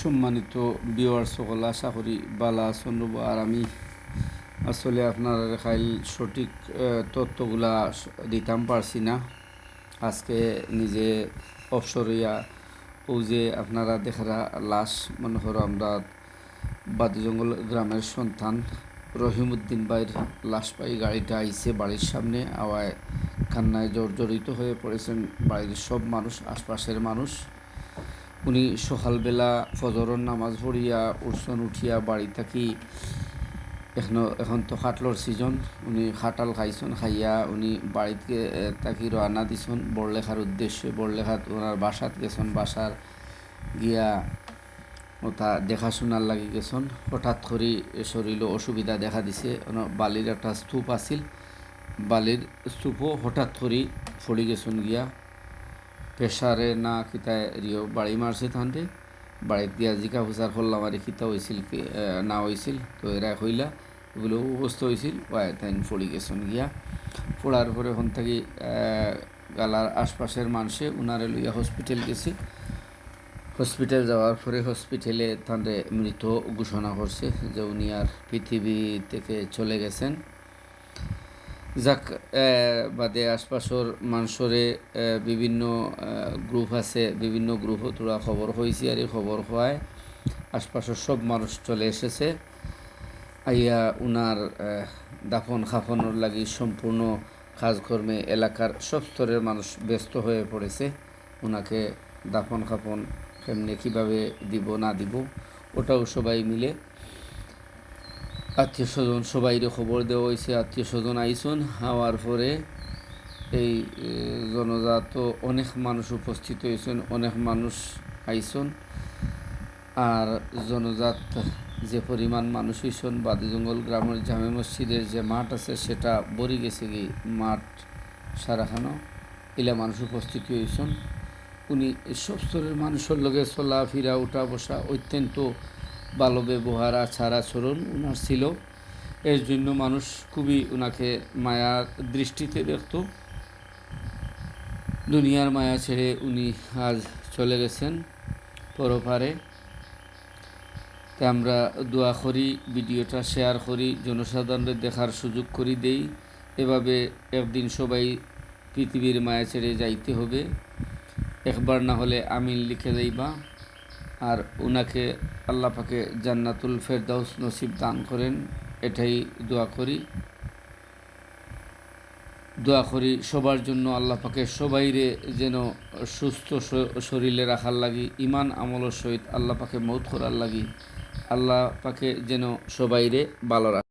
সম্মানিত বিওয়ার সকল, আশা করি বালা চন্দ্রব আর আমি আসলে আপনার খাইল সঠিক তথ্যগুলা দিতাম পারছি না। আজকে নিজে অবসর ও যে আপনারা দেখারা লাশ, মনে করো আমরা বাদুজঙ্গল গ্রামের সন্তান রহিমউদ্দিন ভাইয়ের লাশ পাই, গাড়িটা আইছে বাড়ির সামনে, আওয়ায় কান্নায় জর্জরিত হয়ে পড়েছেন বাড়ির সব মানুষ, আশপাশের মানুষ। উনি সকালবেলা ফজরের নামাজ পড়িয়া, উঠছন, উঠিয়া বাড়ি থাকি। এখন এখন তো খাটলর সিজন উনি খাটাল খাইছন, খাইয়া উনি বাড়িতে থাকি রওনা দিছন। বড়লেখার উদ্দেশ্যে, বড়লেখাত ওনার বাসাত গেছন। বাসার গিয়া ওটা দেখাশোনার লাগি গেছন। হঠাৎ করে শরীর অসুবিধা দেখা দিছে। বালির একটা স্তূপ আছিল। বালির স্তূপও হঠাৎ করে পড়ে গেছন গিয়া। প্রেসারে না কিতায় রিও বাড়ি মারছে তাহলে বাড়িত দিয়া জিকা ফুসার করলাম আর কিতা হয়েছিল না হয়েছিল তো এরা হইলা এগুলো অবস্থা হয়েছিল ওয়াই তাই পড়ি গেছেন গিয়া। পড়ার পরে ওখান থেকে গালার আশপাশের মানুষে উনারে লইয়া হসপিটাল গেছে। হসপিটাল যাওয়ার পরে হসপিটালে তাদের মৃত ঘোষণা করছে যে উনি আর পৃথিবী থেকে চলে গেছেন। যাক বাদে আশপাশর মানুষরে বিভিন্ন গ্রুপ আছে, বিভিন্ন গ্রুপ তোরা খবর হয়েছে আর এই খবর হওয়ায় আশপাশের সব মানুষ চলে এসেছে। আইয়া উনার দাফন খাফনের লাগি সম্পূর্ণ কাজকর্মে এলাকার সব স্তরের মানুষ ব্যস্ত হয়ে পড়েছে ওনাকে দাফন খাফন কেমনে কীভাবে দিব, না দিব, ওটাও সবাই মিলে আত্মীয় স্বজন, সবাইরে খবর দেওয়া হয়েছে আত্মীয় স্বজন আইসন হওয়ার পরে এই জনজাত অনেক মানুষ উপস্থিত হয়েছেন অনেক মানুষ আইসন। আর জনজাত যে পরিমাণ মানুষ হয়েছেন বাদিজঙ্গল গ্রামের জামে মসজিদের যে মাঠ আছে, সেটা ভরি গেছে কি মাঠ সারাখানো। এলা মানুষ উপস্থিত হয়েছেন উনি সব স্তরের মানুষের লগে চলাফেরা উঠা বসা অত্যন্ত ভালো ব্যবহার আচার আচরণ ওনার ছিল। এর জন্য মানুষ খুবই ওনাকে মায়ার দৃষ্টিতে দেখত। দুনিয়ার মায়া ছেড়ে উনি আজ চলে গেছেন পরপারে। তাই আমরা দোয়া করি, ভিডিওটা শেয়ার করি, জনসাধারণের দেখার সুযোগ করি দেই। এভাবে একদিন সবাই পৃথিবীর মায়া ছেড়ে যাইতে হবে। একবার না হলে আমিন লিখে দেইবা। আর ওনাকে আল্লাহ পাকে জান্নাতুল ফেরদাউস নসিব দান করেন, এটাই দোয়া করি। দোয়া করি সবার জন্য আল্লাহ পাকে সবাইরে যেন সুস্থ শরীরে রাখার লাগি ইমান আমলের সহিত আল্লাহ পাকে মৌত করার লাগি। আল্লাহ পাকে যেন সবাইরে ভালো রাখে।